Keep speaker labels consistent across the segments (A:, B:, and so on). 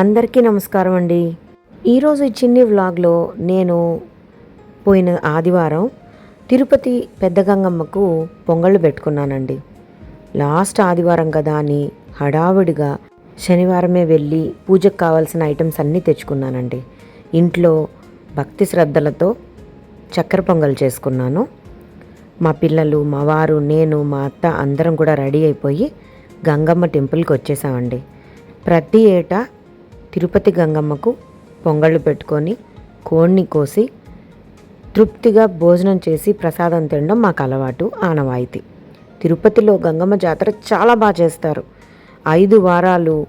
A: అందరికీ నమస్కారం అండి. ఈరోజు ఈ చిన్ని వ్లాగ్లో నేను పోయిన ఆదివారం తిరుపతి పెద్ద గంగమ్మకు పొంగళ్ళు పెట్టుకున్నానండి. లాస్ట్ ఆదివారం కదా అని హడావుడిగా శనివారమే వెళ్ళి పూజకు కావాల్సిన ఐటమ్స్ అన్నీ తెచ్చుకున్నానండి. ఇంట్లో భక్తి శ్రద్ధలతో చక్కెర పొంగల్ చేసుకున్నాను. మా పిల్లలు మా వారు నేను మా అత్త అందరం కూడా రెడీ అయిపోయి గంగమ్మ టెంపుల్కి వచ్చేసామండి. ప్రతి ఏటా తిరుపతి గంగమ్మకు పొంగళ్ళు పెట్టుకొని కోడిని కోసి తృప్తిగా భోజనం చేసి ప్రసాదం తినడం మాకు అలవాటు ఆనవాయితీ. తిరుపతిలో గంగమ్మ జాతర చాలా బాగా చేస్తారు. ఐదు వారాలు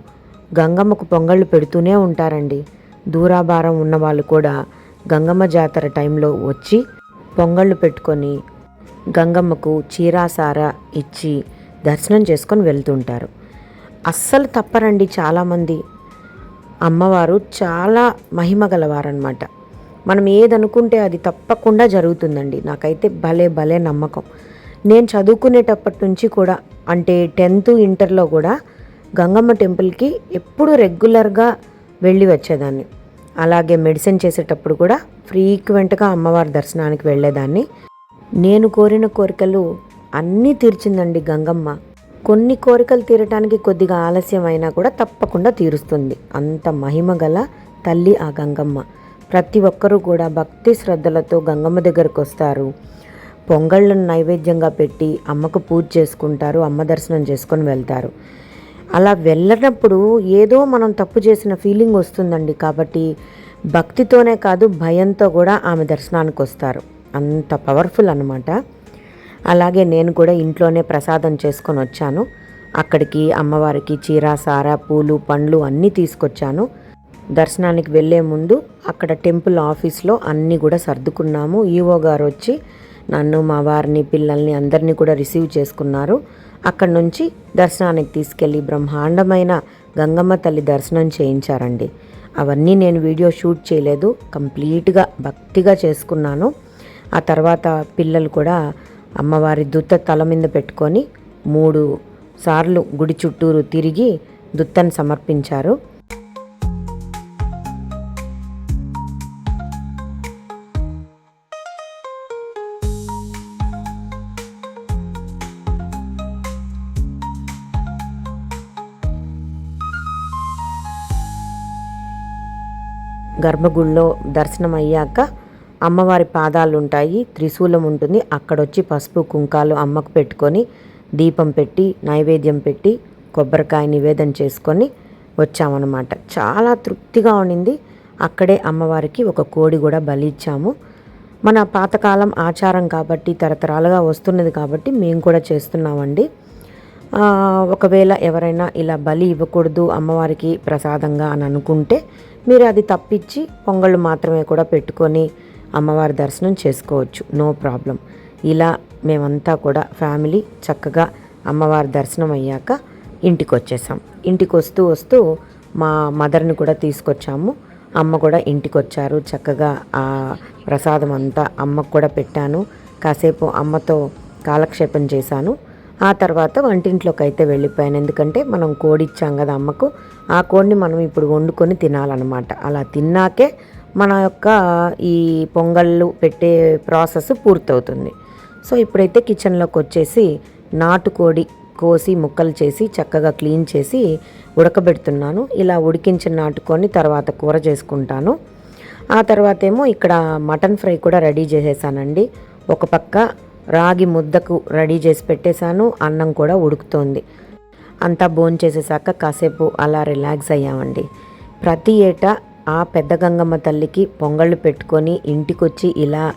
A: గంగమ్మకు పొంగళ్ళు పెడుతూనే ఉంటారండి. దూరాభారం ఉన్నవాళ్ళు కూడా గంగమ్మ జాతర టైంలో వచ్చి పొంగళ్ళు పెట్టుకొని గంగమ్మకు చీరాసార ఇచ్చి దర్శనం చేసుకొని వెళ్తుంటారు. అస్సలు తప్పరండి చాలామంది. అమ్మవారు చాలా మహిమ గలవారనమాట మనం ఏదనుకుంటే అది తప్పకుండా జరుగుతుందండి. నాకైతే భలే భలే నమ్మకం. నేను చదువుకునేటప్పటి నుంచి కూడా అంటే టెన్త్ ఇంటర్లో కూడా గంగమ్మ టెంపుల్కి ఎప్పుడు రెగ్యులర్గా వెళ్ళి వచ్చేదాన్ని. అలాగే మెడిసిన్ చేసేటప్పుడు కూడా ఫ్రీక్వెంట్గా అమ్మవారి దర్శనానికి వెళ్ళేదాన్ని. నేను కోరిన కోరికలు అన్నీ తీర్చిందండి గంగమ్మ. కొన్ని కోరికలు తీరటానికి కొద్దిగా ఆలస్యం అయినా కూడా తప్పకుండా తీరుస్తుంది. అంత మహిమ గల తల్లి ఆ గంగమ్మ. ప్రతి ఒక్కరూ కూడా భక్తి శ్రద్ధలతో గంగమ్మ దగ్గరకు వస్తారు. పొంగళ్ళను నైవేద్యంగా పెట్టి అమ్మకు పూజ చేసుకుంటారు అమ్మ దర్శనం చేసుకొని వెళ్తారు. అలా వెళ్ళినప్పుడు ఏదో మనం తప్పు చేసిన ఫీలింగ్ వస్తుందండి. కాబట్టి భక్తితోనే కాదు భయంతో కూడా ఆమె దర్శనానికి వస్తారు. అంత పవర్ఫుల్ అనమాట అలాగే నేను కూడా ఇంట్లోనే ప్రసాదం చేసుకొని వచ్చాను. అక్కడికి అమ్మవారికి చీర సార పూలు పండ్లు అన్నీ తీసుకొచ్చాను. దర్శనానికి వెళ్ళే ముందు అక్కడ టెంపుల్ ఆఫీస్లో అన్నీ కూడా సర్దుకున్నాము. ఈవో గారు వచ్చి నన్ను మా వారిని పిల్లల్ని అందరినీ కూడా రిసీవ్ చేసుకున్నారు. అక్కడ నుంచి దర్శనానికి తీసుకెళ్ళి బ్రహ్మాండమైన గంగమ్మ తల్లి దర్శనం చేయించారండి. అవన్నీ నేను వీడియో షూట్ చేయలేదు. కంప్లీట్గా భక్తిగా చేసుకున్నాను. ఆ తర్వాత పిల్లలు కూడా అమ్మవారి దుత్త తల మీద పెట్టుకొని మూడు సార్లు గుడి చుట్టూరు తిరిగి దుత్తను సమర్పించారు. గర్భగుడిలో దర్శనం అయ్యాక అమ్మవారి పాదాలు ఉంటాయి త్రిశూలం ఉంటుంది అక్కడొచ్చి పసుపు కుంకాలు అమ్మకు పెట్టుకొని దీపం పెట్టి నైవేద్యం పెట్టి కొబ్బరికాయ నివేదన చేసుకొని వచ్చామన్నమాట. చాలా తృప్తిగా ఉండింది. అక్కడే అమ్మవారికి ఒక కోడి కూడా బలి ఇచ్చాము మన పాతకాలం ఆచారం కాబట్టి తరతరాలుగా వస్తున్నది కాబట్టి మేము కూడా చేస్తున్నామండి. ఒకవేళ ఎవరైనా ఇలా బలి ఇవ్వకూడదు అమ్మవారికి ప్రసాదంగా అని అనుకుంటే మీరు అది తప్పించి పొంగళ్ళు మాత్రమే కూడా పెట్టుకొని అమ్మవారి దర్శనం చేసుకోవచ్చు. No problem. ఇలా మేమంతా కూడా ఫ్యామిలీ చక్కగా అమ్మవారి దర్శనం అయ్యాక ఇంటికి వచ్చేసాం ఇంటికి వస్తూ వస్తూ మా మదర్ని కూడా తీసుకొచ్చాము. అమ్మ కూడా ఇంటికి వచ్చారు చక్కగా ఆ ప్రసాదం అంతా అమ్మకు కూడా పెట్టాను. కాసేపు అమ్మతో కాలక్షేపం చేశాను. ఆ తర్వాత వంటింట్లోకి అయితే వెళ్ళిపోయాను. ఎందుకంటే మనం కోడి ఇచ్చాం కదా అమ్మకు. ఆ కోడిని మనం ఇప్పుడు వండుకొని తినాలన్నమాట. అలా తిన్నాకే మన యొక్క ఈ పొంగళ్ళు పెట్టే ప్రాసెస్ పూర్తవుతుంది. సో ఇప్పుడైతే కిచెన్లోకి వచ్చేసి నాటుకోడి కోసి ముక్కలు చేసి చక్కగా క్లీన్ చేసి ఉడకబెడుతున్నాను. ఇలా ఉడికించిన నాటుకొని తర్వాత కూర చేసుకుంటాను. ఆ తర్వాత ఏమో ఇక్కడ మటన్ ఫ్రై కూడా రెడీ చేసేసానండి. ఒక పక్క రాగి ముద్దకు రెడీ చేసి పెట్టేశాను. అన్నం కూడా ఉడుకుతోంది. అంతా బోన్ చేసేసాక కాసేపు అలా రిలాక్స్ అయ్యామండి. ప్రతి ఏటా ఆ పెద్ద గంగమ్మ తల్లికి పొంగళ్ళు పెట్టుకొని ఇంటికొచ్చి ఇలా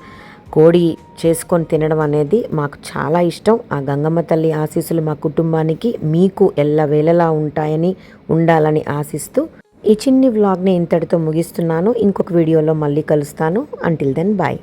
A: కోడి చేసుకొని తినడం అనేది మాకు చాలా ఇష్టం. ఆ గంగమ్మ తల్లి ఆశీస్సులు మా కుటుంబానికి మీకు ఎల్లవేళలా ఉంటాయని ఉండాలని ఆశిస్తూ ఈ చిన్ని వ్లాగ్ని ఇంతటితో ముగిస్తున్నాను. ఇంకొక వీడియోలో మళ్ళీ కలుస్తాను. Until then bye